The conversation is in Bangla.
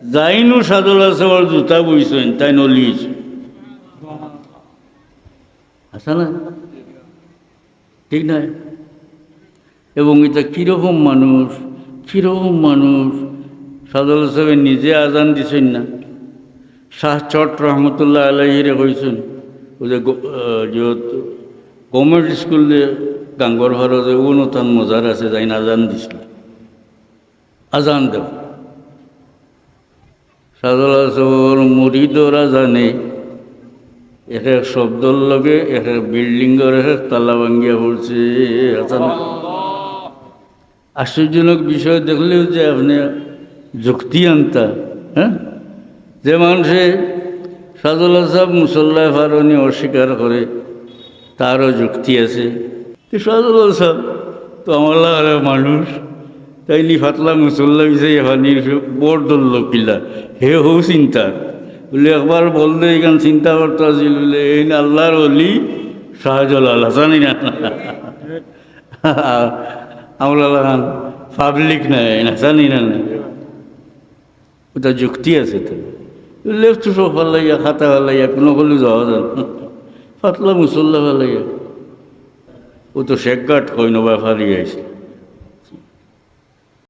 যাইনো সাদল ওর জুতা বইছেন তাই নলিয়েছে আসা না ঠিক নাই এবং এটা কীরকম মানুষ কীরকম মানুষ সাদল সাহেব নিজে আজান দিছেন না শাহ চট রহমতুল্লাহ আলহিরে কইছেন ওই যে যেহেতু গভর্নমেন্ট স্কুলে গাঙ্গর ভারতে ওনো তান মজার আছে যাই আজান দিছিল আজান দেব সাহেবর মুরিদরা জানে এক এক শব্দর লগে এক এক বিল্ডিংয়ের এক এক তালা ভাঙ্গিয়া পড়ছে। আচ্ছা আশ্চর্যজনক বিষয় দেখলেও যে আপনি যুক্তি আনতা হ্যাঁ? যে মানুষে সাদুল্লাহ সাহেব মুসল্লাহ ফারনি অস্বীকার করে, তারও যুক্তি আছে। সাদুল্লাহ সাহেব তো আমার মানুষ। তাই নি ফাতলা মুসল্লা বিষয় এখানির বড় দল পিলা হে হো চিন্তা। বলে একবার বললে এখান চিন্তা করতে আছিল বলে, এই আল্লাহর অলি শাহজালাল জানি না আমরা লাগান পাবলিক নাই না জানি না। ওটা যুক্তি আছে তো। লেফট সব ফালাইয়া, খাতা ফালাইয়া, কোনো বলে যাওয়া যান ফাতলা মুসল্লা ফালাইয়া। ও তো শেখ গাট নবা ফালি আইছে